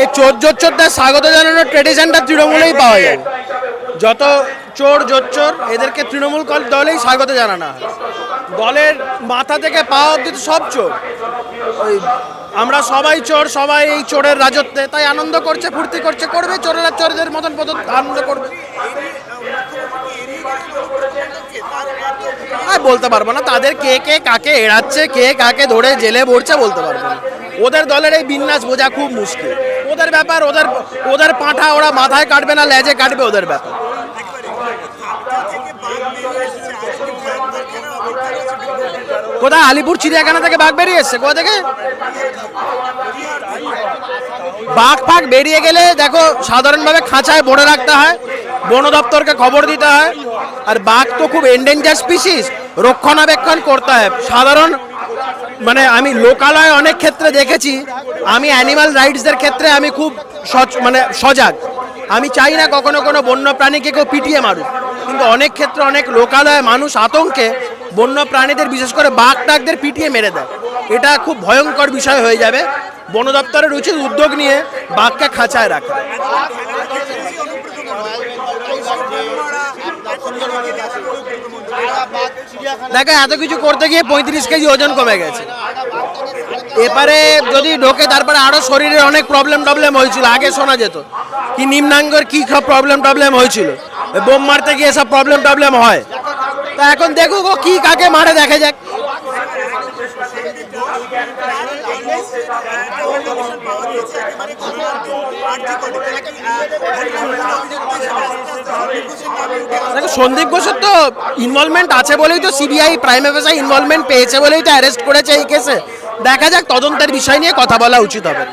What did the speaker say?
এই চোর জোচ্চোরদের স্বাগত জানানোর ট্রেডিশনটা তৃণমূলেই পাওয়া যায়। যত চোর জোচ্চোর, এদেরকে তৃণমূল দলেই স্বাগত জানানো হয়। দলের মাথা থেকে পাওয়া অব্দি তো সব চোর। ওই আমরা সবাই চোর, সবাই এই চোরের রাজত্বে। তাই আনন্দ করছে, ফুর্তি করছে, করবে, চোরেরা চোরদের মতন মতন আনন্দ করবে। বলতে পারব না, তাদের কে কে কাকে এড়াচ্ছে, কে কাকে ধরে জেলে ভরছে বলতে পারব না। ওদের দলের এই বিন্যাস বোঝা খুব মুশকিল। ওদের ব্যাপার, ওদের ওদের পাঁঠা ওরা মাথায় কাটবে না লেজে কাটবে ওদের ব্যাপার। কোথায়? আলিপুর চিড়িয়াখানা থেকে বাঘ বেরিয়ে এসছে? কোথা থেকে? বাঘ ফাঘ বেরিয়ে গেলে দেখো, সাধারণভাবে খাঁচায় ভরে রাখতে হয়, বন দপ্তরকে খবর দিতে হয়, আর বাঘ তো খুব এন্ডেঞ্জার স্পিসিস রক্ষণাবেক্ষণ করতে হয়। সাধারণ মানে আমি লোকালয়ে অনেক ক্ষেত্রে দেখেছি, আমি অ্যানিমাল রাইটসদের ক্ষেত্রে আমি খুব সচ মানে সজাগ। আমি চাই না কখনো কোনো বন্য প্রাণীকে কেউ পিটিয়ে মারুক। কিন্তু অনেক ক্ষেত্রে অনেক লোকালয়ে মানুষ আতঙ্কে বন্য প্রাণীদের বিশেষ করে বাঘ টাকদের পিটিয়ে মেরে দেয়। এটা খুব ভয়ঙ্কর বিষয় হয়ে যাবে। বন দপ্তরের উচিত উদ্যোগ নিয়ে বাঘকে খাঁচায় রাখা। দেখো, এত কিছু করতে গিয়ে পঁয়ত্রিশ কেজি ওজন কমে গেছে। এপারে যদি ঢোকে, তারপরে আরও শরীরে অনেক প্রবলেম টবলেম হয়েছিল, আগে শোনা যেত। কি নিম্নাঙ্গর, কি প্রবলেম টবলেম হয়েছিল। বোম মারতে গিয়ে সব প্রবলেম টবলেম হয়। তা এখন দেখুক ও কি কাকে মারে, দেখা যাক। দেখো, সন্দীপ ঘোষের তো ইনভলভমেন্ট আছে বলেই তো সিবিআই প্রাইম অফিসার ইনভলভমেন্ট পেয়েছে বলেই তো অ্যারেস্ট করেছে এই কেসে দেখা যাক, তদন্তের বিষয় নিয়ে কথা বলা উচিত হবে।